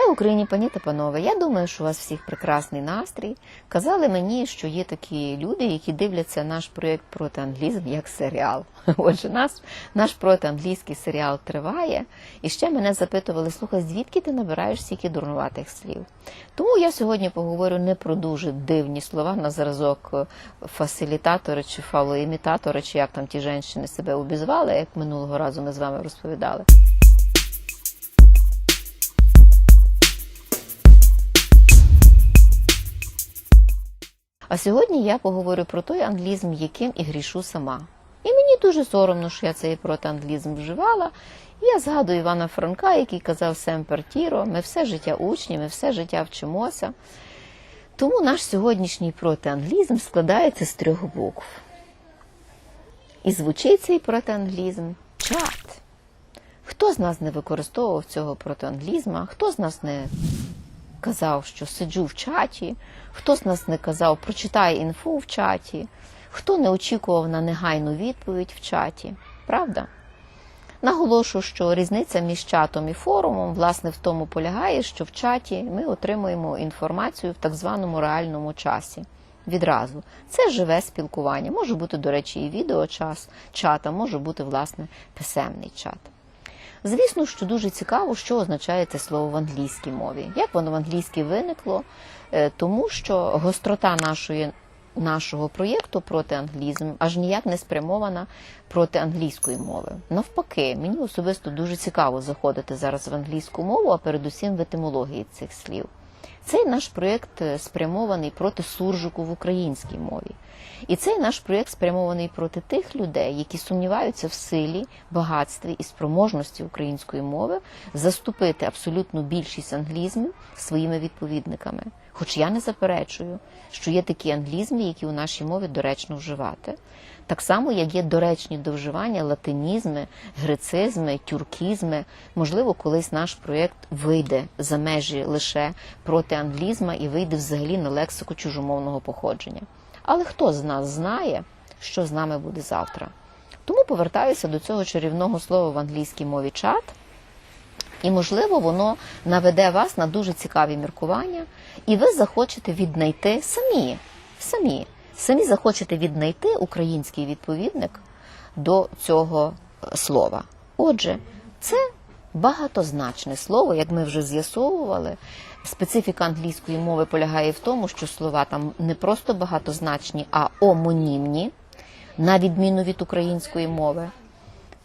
Слава Україні, пані та панове. Я думаю, що у вас всіх прекрасний настрій. Казали мені, що є такі люди, які дивляться наш проєкт проти англізм як серіал. Отже, наш, наш протианглійський серіал триває. І ще мене запитували: слухай, звідки ти набираєш стільки дурнуватих слів? Тому я сьогодні поговорю не про дуже дивні слова на зразок е, фасилітатори чи фалоімітатори, чи як там ті жінки себе обізвали, як минулого разу ми з вами розповідали. А сьогодні я поговорю про той англізм, яким і грішу сама. І мені дуже соромно, що я цей протианглізм вживала. Я згадую Івана Франка, який казав «Семпер тіро», ми все життя учні, ми все життя вчимося. Тому наш сьогоднішній протианглізм складається з трьох букв. І звучить цей протианглізм чат. Хто з нас не використовував цього протианглізма, хто з нас не казав, що сиджу в чаті, хто з нас не казав, прочитай інфу в чаті, хто не очікував на негайну відповідь в чаті, правда? Наголошую, що різниця між чатом і форумом, власне, в тому полягає, що в чаті ми отримуємо інформацію в так званому реальному часі. Відразу це живе спілкування. Може бути, до речі, і відеочас чата, може бути, власне, писемний чат. Звісно, що дуже цікаво, що означає це слово в англійській мові. Як воно в англійській виникло? Е, Тому що гострота нашої, нашого проєкту проти англізм аж ніяк не спрямована проти англійської мови. Навпаки, мені особисто дуже цікаво заходити зараз в англійську мову, а передусім в етимології цих слів. Цей наш проєкт е, спрямований проти суржику в українській мові. І цей наш проєкт спрямований проти тих людей, які сумніваються в силі, багатстві і спроможності української мови заступити абсолютну більшість англізмів своїми відповідниками. Хоч я не заперечую, що є такі англізми, які у нашій мові доречно вживати. Так само, як є доречні до вживання латинізми, грецизми, тюркізми. Можливо, колись наш проєкт вийде за межі лише проти англізма і вийде взагалі на лексику чужомовного походження. Але хто з нас знає, що з нами буде завтра? Тому повертаюся до цього чарівного слова в англійській мові чат. І, можливо, воно наведе вас на дуже цікаві міркування, і ви захочете віднайти самі, самі, самі захочете віднайти український відповідник до цього е, слова. Отже, це багатозначне слово, як ми вже з'ясовували. Специфіка англійської мови полягає в тому, що слова там не просто багатозначні, а омонімні, на відміну від української мови.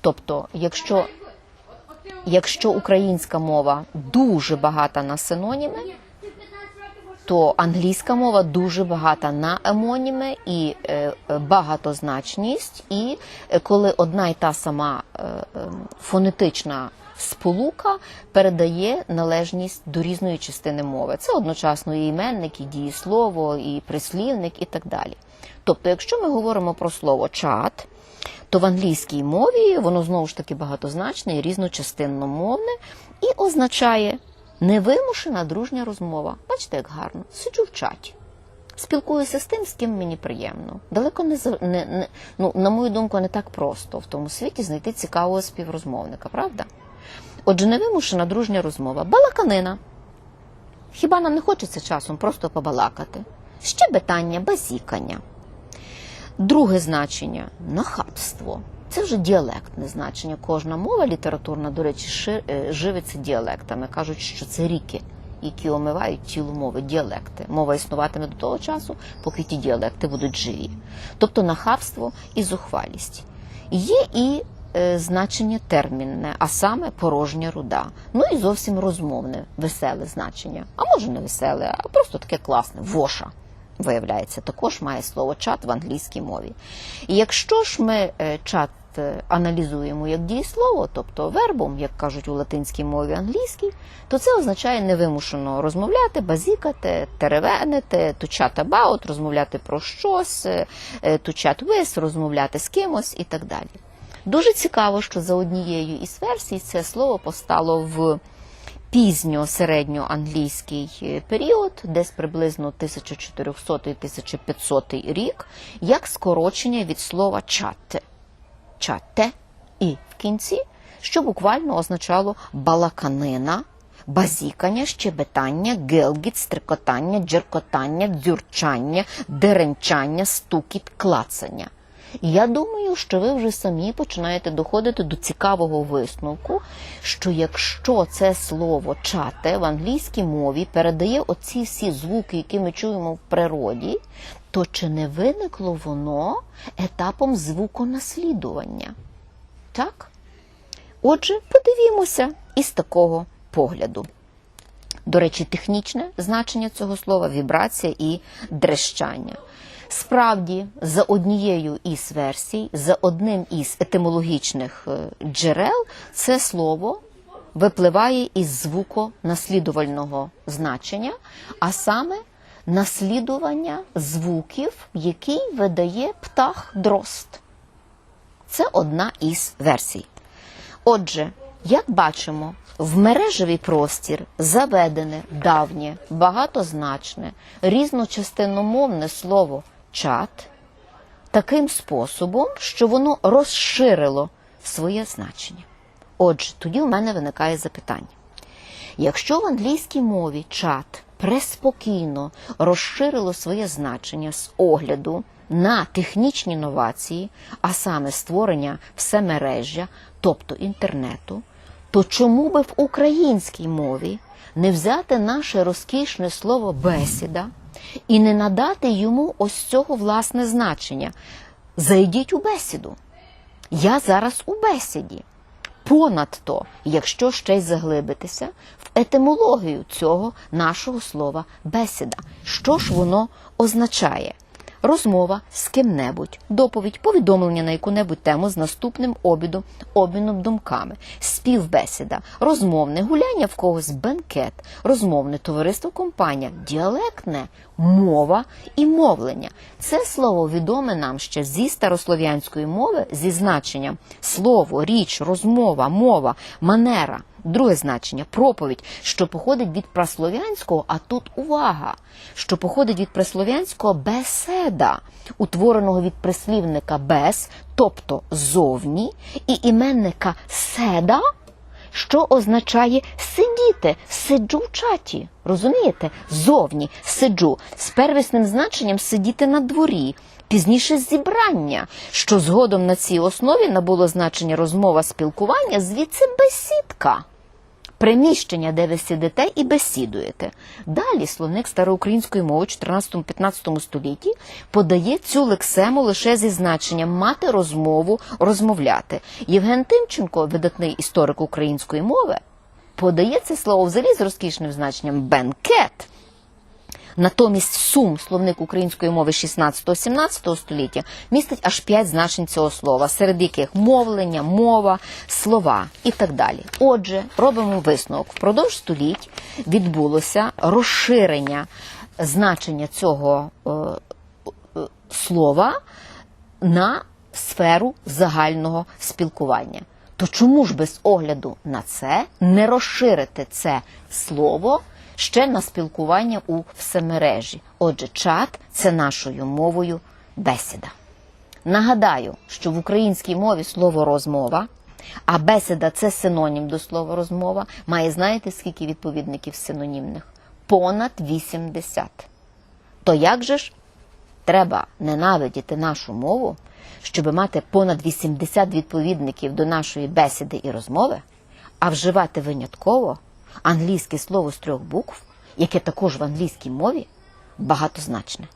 Тобто, якщо Якщо українська мова дуже багата на синоніми, то англійська мова дуже багата на емоніми і е, е, багатозначність. І е, коли одна й та сама е, е, фонетична сполука передає належність до різної частини мови. Це одночасно і іменник, і дієслово, і прислівник, і так далі. Тобто, якщо ми говоримо про слово чат, то в англійській мові воно знову ж таки багатозначне і різночастинномовне і означає невимушена дружня розмова. Бачите, як гарно, сиджу в чаті. Спілкуюся з тим, з ким мені приємно. Далеко не, не, не ну, на мою думку, не так просто в тому світі знайти цікавого співрозмовника, правда? Отже, невимушена дружня розмова. Балаканина. Хіба нам не хочеться часом просто побалакати? Щебетання, базікання. Друге значення нахабство. Це вже діалектне значення. Кожна мова літературна, до речі, е, живиться діалектами. Кажуть, що це ріки, які омивають тіло мови, діалекти. Мова існуватиме до того часу, поки ті діалекти будуть живі. Тобто нахабство і зухвалість. Є і значення термінне, а саме порожня руда. Ну і зовсім розмовне, веселе значення. А може не веселе, а просто таке класне воша виявляється, також має слово чат в англійській мові. І якщо ж ми е, чат е, аналізуємо як дієслово, тобто вербом, як кажуть у латинській мові англійській, то це означає невимушено розмовляти, базікати, теревенити, chat about, розмовляти про щось, е, е, chat with, розмовляти з кимось і так далі. Дуже цікаво, що за однією із версій це слово постало в пізньо-середньоанглійський е, період, десь приблизно 1400-1500 рік, як скорочення від слова чате. Чате і в кінці, що буквально означало балаканина, базікання, щебетання, гелгіт, стрикотання, джеркотання, дзюрчання, деренчання, стукіт, клацання. Я думаю, що ви вже самі починаєте доходити до цікавого висновку, що якщо це слово чате в англійській мові передає оці всі звуки, які ми чуємо в природі, то чи не виникло воно етапом звуконаслідування? Так? Отже, подивімося із такого погляду. До речі, технічне значення цього слова вібрація і дрещання. Справді, за однією із версій, за одним із етимологічних е, джерел, це слово випливає із звуконаслідувального значення, а саме наслідування звуків, який видає птах дрозд. Це одна із версій. Отже, як бачимо, в мережевий простір заведене давнє, багатозначне, різночастиномовне слово чат таким способом, що воно розширило своє значення. Отже, тоді у мене виникає запитання. Якщо в англійській мові чат преспокійно розширило своє значення з огляду на технічні новації, а саме створення всемережжя, тобто інтернету, то чому би в українській мові не взяти наше розкішне слово бесіда і не надати йому ось цього власне значення? Зайдіть у бесіду. Я зараз у бесіді. Понадто, якщо ще й заглибитися в етимологію цього нашого слова бесіда, що ж воно означає? Розмова з ким-небудь, доповідь, повідомлення на яку-небудь тему з наступним обідом, обміном думками, співбесіда, розмовне гуляння в когось, бенкет, розмовне товариство, компанія, діалектне, мова і мовлення. Це слово відоме нам ще зі старослов'янської мови зі значенням слово, річ, розмова, мова, манера. Друге значення проповідь, що походить від праслов'янського, а тут увага, що походить від праслов'янського беседа, утвореного від прислівника без, тобто зовні, і іменника седа, що означає сидіти, сиджу в чаті. Розумієте? Зовні сиджу з первісним значенням сидіти на дворі. Пізніше зібрання, що згодом на цій основі набуло значення розмова спілкування, звідси бесідка. Приміщення, де ви сидите і бесідуєте. Далі словник староукраїнської мови в 14-15 столітті подає цю лексему лише зі значенням мати розмову, розмовляти. Євген Тимченко, видатний історик української мови, подає це слово взагалі з розкішним значенням бенкет. Натомість сум, словник української мови 16-17 століття, містить аж п'ять значень цього слова, серед яких мовлення, мова, слова і так далі. Отже, робимо висновок. Впродовж століть відбулося розширення значення цього е, е, слова на сферу загального спілкування. То чому ж без огляду на це не розширити це слово ще на спілкування у всемережі? Отже, чат це нашою мовою бесіда. Нагадаю, що в українській мові слово розмова, а бесіда це синонім до слова розмова, має знаєте скільки відповідників синонімних? Понад 80. То як же ж треба ненавидіти нашу мову, щоб мати понад 80 відповідників до нашої бесіди і розмови, а вживати винятково англійське слово з трьох букв, яке також в англійській мові багатозначне.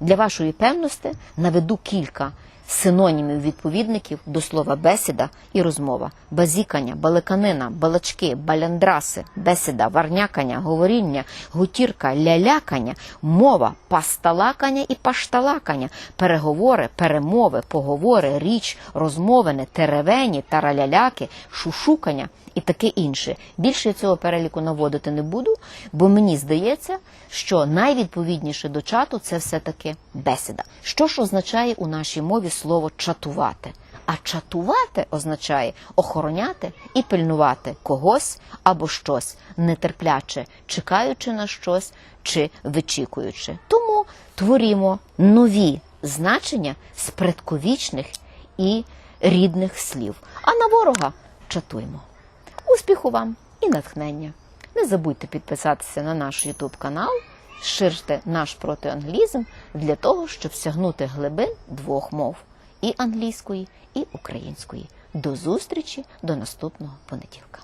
Для вашої певності наведу кілька синонімів відповідників до слова бесіда і розмова: базікання, баликанина, балачки, баляндраси, бесіда, варнякання, говоріння, гутірка, лялякання, мова, пасталакання і пашталакання, переговори, перемови, поговори, річ, розмовини, теревені, тараляляки, шушукання і таке інше. Більше цього переліку наводити не буду, бо мені здається, що найвідповідніше до чату це все-таки бесіда. Що ж означає у нашій мові слово чатувати? А чатувати означає охороняти і пильнувати когось або щось, нетерпляче чекаючи на щось чи вичікуючи. Тому творімо нові значення з предковічних і рідних слів. А на ворога чатуємо. Успіху вам і натхнення! Не забудьте підписатися на наш YouTube канал, ширте наш протианглізм для того, щоб сягнути глибин двох мов і англійської, і української. До зустрічі до наступного понеділка.